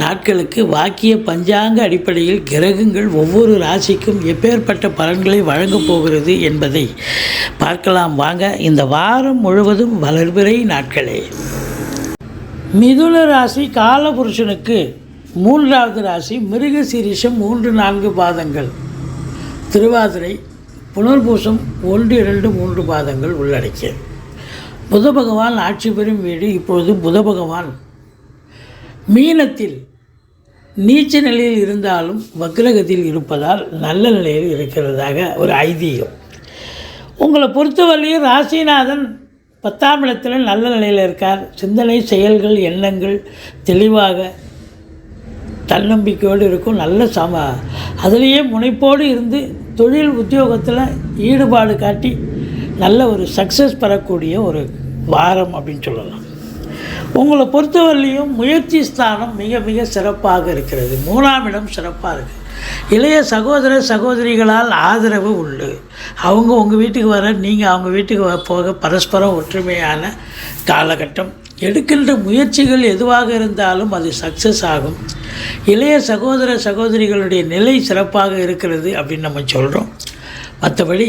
நாட்களுக்கு வாக்கிய பஞ்சாங்க அடிப்படையில் கிரகங்கள் ஒவ்வொரு ராசிக்கும் எப்பேற்பட்ட பலன்களை வழங்கப் போகிறது என்பதை பார்க்கலாம். வாங்க இந்த வாரம் முழுவதும் வளர்பிறை நாட்களே. மிதுன ராசி காலபுருஷனுக்கு மூன்றாவது ராசி மிருக சீரிஷம் மூன்று நான்கு பாதங்கள். திருவாதிரை புனர்பூசம் ஒன்று இரண்டு மூன்று பாதங்கள் உள்ளடக்கிய புத பகவான் ஆட்சி பெறும் வீடு இப்பொழுது புத பகவான் மீனத்தில் நீச்ச நிலையில் இருந்தாலும் வக்ரகத்தில் இருப்பதால் நல்ல நிலையில் இருக்கிறதாக ஒரு ஐதீகம். உங்களை பொறுத்தவரையும் ராசிநாதன் பத்தாம் இடத்துல நல்ல நிலையில் இருக்கார். சிந்தனை செயல்கள் எண்ணங்கள் தெளிவாக தன்னம்பிக்கையோடு இருக்கும். நல்ல சம அதுலேயே முனைப்போடு இருந்து தொழில் உத்தியோகத்தில் ஈடுபாடு காட்டி நல்ல ஒரு சக்ஸஸ் பெறக்கூடிய ஒரு வாரம் அப்படின்னு சொல்லலாம். உங்களை பொறுத்தவரையிலையும் முயற்சி ஸ்தானம் மிக மிக சிறப்பாக இருக்கிறது. மூணாம் இடம் சிறப்பாக இருக்குது இளைய சகோதர சகோதரிகளால் ஆதரவு உண்டு. அவங்க உங்கள் வீட்டுக்கு வர நீங்கள் அவங்க வீட்டுக்கு போக பரஸ்பரம் ஒற்றுமையான காலகட்டம். எடுக்கின்ற முயற்சிகள் எதுவாக இருந்தாலும் அது சக்ஸஸ் ஆகும். இளைய சகோதர சகோதரிகளுடைய நிலை சிறப்பாக இருக்கிறது அப்படின்னு நம்ம சொல்கிறோம் மற்றபடி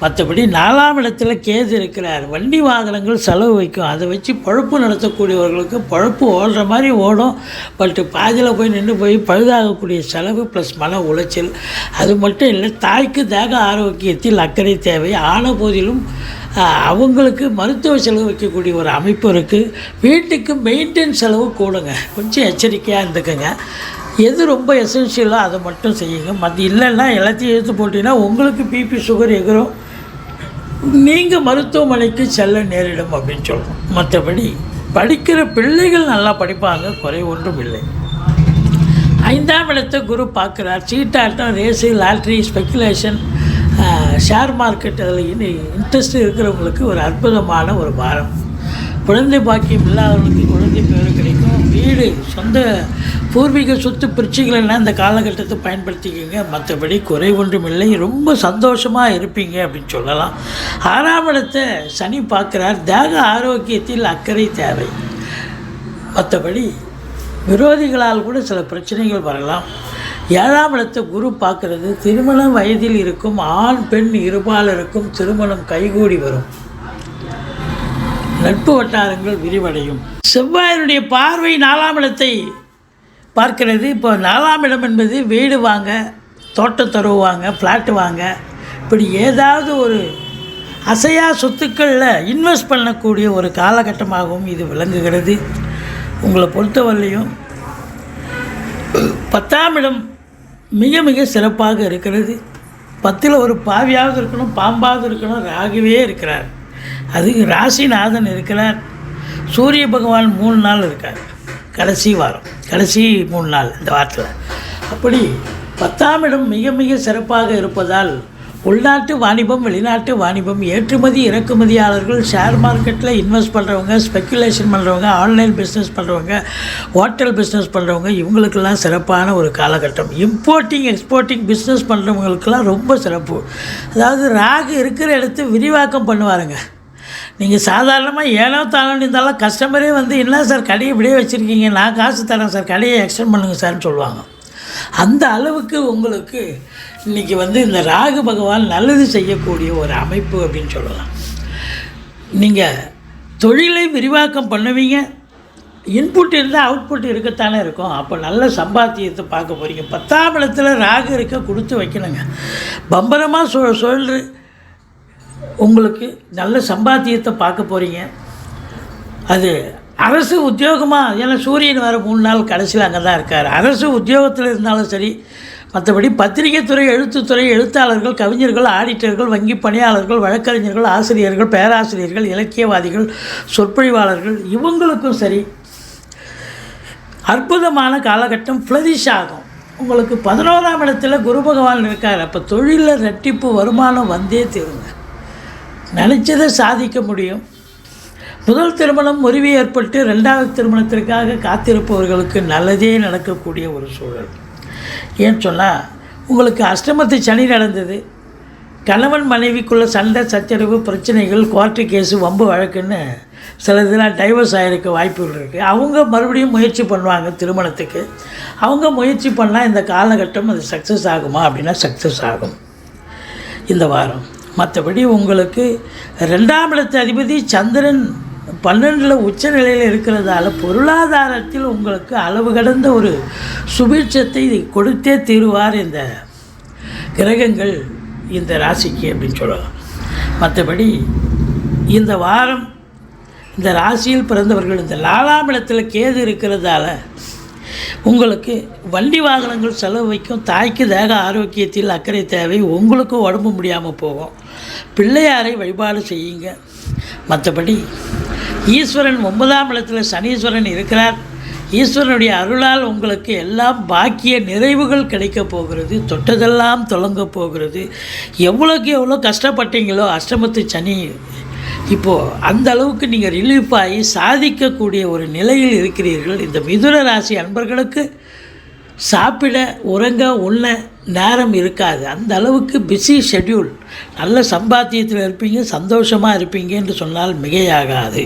மற்றபடி நாலாம் இடத்துல கேது இருக்கிறார். வண்டி வாகனங்கள் செலவு வைக்கும். அதை வச்சு பழப்பு நடத்தக்கூடியவர்களுக்கு பழப்பு ஓடுற மாதிரி ஓடும். பட் பாதியில் போய் நின்று போய் பழுதாகக்கூடிய செலவு ப்ளஸ் மன உளைச்சல். அது மட்டும் இல்லை தாய்க்கு தேக ஆரோக்கியத்தில் அக்கறை தேவை. ஆன போதிலும் அவங்களுக்கு மருத்துவ செலவு வைக்கக்கூடிய ஒரு அமைப்பு இருக்குது வீட்டுக்கு மெயின்டெயின் செலவு கூடுங்க. கொஞ்சம் எச்சரிக்கையாக இருந்துக்குங்க. எது ரொம்ப எசென்ஷியலோ அதை மட்டும் செய்யுங்க. மற்ற இல்லைன்னா எல்லாத்தையும் எடுத்து போட்டிங்கன்னா உங்களுக்கு பிபி சுகர் எகிறோம். நீங்கள் மருத்துவமனைக்கு செல்ல நேரிடும் அப்படின்னு சொல்கிறோம் மற்றபடி படிக்கிற பிள்ளைகள் நல்லா படிப்பாங்க குறை ஒன்றும் இல்லை. ஐந்தாம் இடத்தை குரு பார்க்குறார். சீட்டாட்டம் race lottery speculation share market அதில் இன்ட்ரெஸ்ட் இருக்கிறவங்களுக்கு ஒரு அற்புதமான ஒரு வாரம். குழந்தை பாக்கியம் இல்லாதவர்களுக்கு குழந்தை பேர் கிடைக்கும். வீடு சொந்த பூர்வீக சொத்து பிரிச்சுக்கலைன்னா இந்த காலகட்டத்தை பயன்படுத்திக்கிங்க. மற்றபடி குறை ஒன்றும் இல்லை ரொம்ப சந்தோஷமாக இருப்பீங்க அப்படின்னு சொல்லலாம். ஆறாம் இடத்தை சனி பார்க்குறார். தேக ஆரோக்கியத்தில் அக்கறை தேவை. மற்றபடி விரோதிகளால் கூட சில பிரச்சனைகள் வரலாம். ஏழாம் இடத்தை குரு பார்க்கறது. திருமண வயதில் இருக்கும். ஆண் பெண் இருபாலருக்கும் திருமணம் கைகூடி வரும். நட்பு வட்டாரங்கள் விரிவடையும். செவ்வாயினுடைய பார்வை நாலாம் இடத்தை பார்க்கிறது. இப்போ நாலாம் இடம் என்பது வீடு வாங்க தோட்டத்தொரவு வாங்க ஃப்ளாட்டு வாங்க. இப்படி ஏதாவது ஒரு அசையா சொத்துக்களில் இன்வெஸ்ட் பண்ணக்கூடிய ஒரு காலகட்டமாகவும் இது விளங்குகிறது. உங்களை பொறுத்தவரையிலையும் பத்தாம் இடம் மிக மிக சிறப்பாக இருக்கிறது. பத்தில் ஒரு பாவியாவது இருக்கணும் பாம்பாவது இருக்கணும் ராகுவே இருக்கிறார். அது ராசிநாதன் இருக்கிறார். சூரிய பகவான் மூணு நாள் இருக்கார். கடைசி வாரம். கடைசி மூணு நாள் இந்த வாரத்தில். அப்படி பத்தாம் இடம் மிக மிக சிறப்பாக இருப்பதால் உள்நாட்டு வாணிபம் வெளிநாட்டு வாணிபம் ஏற்றுமதி இறக்குமதியாளர்கள் ஷேர் மார்க்கெட்டில் இன்வெஸ்ட் பண்ணுறவங்க ஸ்பெக்குலேஷன் பண்ணுறவங்க ஆன்லைன் பிஸ்னஸ் பண்ணுறவங்க ஹோட்டல் பிஸ்னஸ் பண்ணுறவங்க இவங்களுக்கெல்லாம் சிறப்பான ஒரு காலகட்டம். இம்போர்ட்டிங் எக்ஸ்போர்ட்டிங் பிஸ்னஸ் பண்ணுறவங்களுக்கெல்லாம் ரொம்ப சிறப்பு. அதாவது ராகு இருக்கிற இடத்த விரிவாக்கம் பண்ணுவாருங்க. நீங்கள் சாதாரணமாக ஏனோ தானோ இருந்தாலும் கஸ்டமரே வந்து என்ன சார் கடையை இப்படியே வச்சுருக்கீங்க? நான் காசு தரேன் சார் கடையை எக்ஸ்டெண்ட் பண்ணுங்கள் சார்னு சொல்லுவாங்க. அந்த அளவுக்கு உங்களுக்கு இன்றைக்கி வந்து இந்த ராகு பகவான் நல்லது செய்யக்கூடிய ஒரு அமைப்பு அப்படின்னு சொல்லலாம். நீங்கள் தொழிலை விரிவாக்கம் பண்ணுவீங்க. இன்புட் இருந்தால் அவுட்புட் இருக்கத்தானே இருக்கும். அப்போ நல்ல சம்பாத்தியத்தை பார்க்க போகிறீங்க பத்தாம் இடத்துல ராகு இருக்க கொடுத்து வைக்கணுங்க. பம்பரமாக சொ சொல்கிற உங்களுக்கு நல்ல சம்பாத்தியத்தை பார்க்க போகிறீங்க அது அரசு உத்தியோகமாக ஏன்னா சூரியன் வர மூணு நாள் கடைசியில் அங்கே தான் இருக்கார். அரசு உத்தியோகத்தில் இருந்தாலும் சரி மற்றபடி பத்திரிகை துறை எழுத்துத்துறை எழுத்தாளர்கள் கவிஞர்கள் ஆடிட்டர்கள் வங்கி பணியாளர்கள் வழக்கறிஞர்கள் ஆசிரியர்கள் பேராசிரியர்கள் இலக்கியவாதிகள் சொற்பொழிவாளர்கள் இவங்களுக்கும் சரி அற்புதமான காலகட்டம் ஃப்ளரிஷ் ஆகும். உங்களுக்கு பதினோராம் இடத்துல குரு பகவான் இருக்கார். அப்போ தொழிலில் ரெட்டிப்பு வருமானம் வந்தே தீருங்க. நினச்சதை சாதிக்க முடியும். முதல் திருமணம் முறிவு ஏற்பட்டு ரெண்டாவது திருமணத்திற்காக காத்திருப்பவர்களுக்கு நல்லதே நடக்கக்கூடிய ஒரு சூழல். ஏன்னு சொன்னால் உங்களுக்கு அஷ்டமத்து சனி நடந்தது. கணவன் மனைவிக்குள்ள சண்டை சச்சரவு பிரச்சனைகள் கோர்ட்டு கேஸு வம்பு வழக்குன்னு சில இதெல்லாம் டைவர்ஸ் ஆகிருக்க வாய்ப்புகள் இருக்குது அவங்க மறுபடியும் முயற்சி பண்ணுவாங்க திருமணத்துக்கு. அவங்க முயற்சி பண்ணால் இந்த காலகட்டம் அது சக்ஸஸ் ஆகுமா அப்படின்னா சக்ஸஸ் ஆகும். இந்த வாரம். மற்றபடி உங்களுக்கு ரெண்டாம் இடத்து அதிபதி சந்திரன் பன்னெண்டில் உச்ச நிலையில் இருக்கிறதால பொருளாதாரத்தில் உங்களுக்கு அளவு கடந்த ஒரு சுபீட்சத்தை கொடுத்தே தீருவார் இந்த கிரகங்கள் இந்த ராசிக்கு அப்படின்னு சொல்லலாம். மற்றபடி இந்த வாரம் இந்த ராசியில் பிறந்தவர்கள் இந்த நாலாம் இடத்தில் கேது இருக்கிறதால உங்களுக்கு வண்டி வாகனங்கள் செலவு வைக்கும் தாய்க்கு தேக ஆரோக்கியத்தில் அக்கறை தேவை உங்களுக்கும் உடம்பு முடியாமல் போகும். பிள்ளையாரை வழிபாடு செய்யுங்க. மற்றபடி ஈஸ்வரன் ஒன்பதாம் இடத்துல சனீஸ்வரன் இருக்கிறார். ஈஸ்வரனுடைய அருளால் உங்களுக்கு எல்லாம் பாக்கிய நிறைவுகள் கிடைக்க போகிறது. தொட்டதெல்லாம் தொடங்க போகிறது. எவ்வளோக்கு எவ்வளோ கஷ்டப்பட்டீங்களோ அஷ்டமத்து சனி இப்போது அந்த அளவுக்கு நீங்கள் ரிலீஃப் ஆகி சாதிக்கக்கூடிய ஒரு நிலையில் இருக்கிறீர்கள். இந்த மிதுன ராசி அன்பர்களுக்கு சாப்பிட உறங்க உண்ண நேரம் இருக்காது. அந்த அளவுக்கு பிஸி ஷெட்யூல் நல்ல சம்பாத்தியத்தில் இருப்பீங்க சந்தோஷமாக இருப்பீங்க என்று சொன்னால் மிகையாகாது.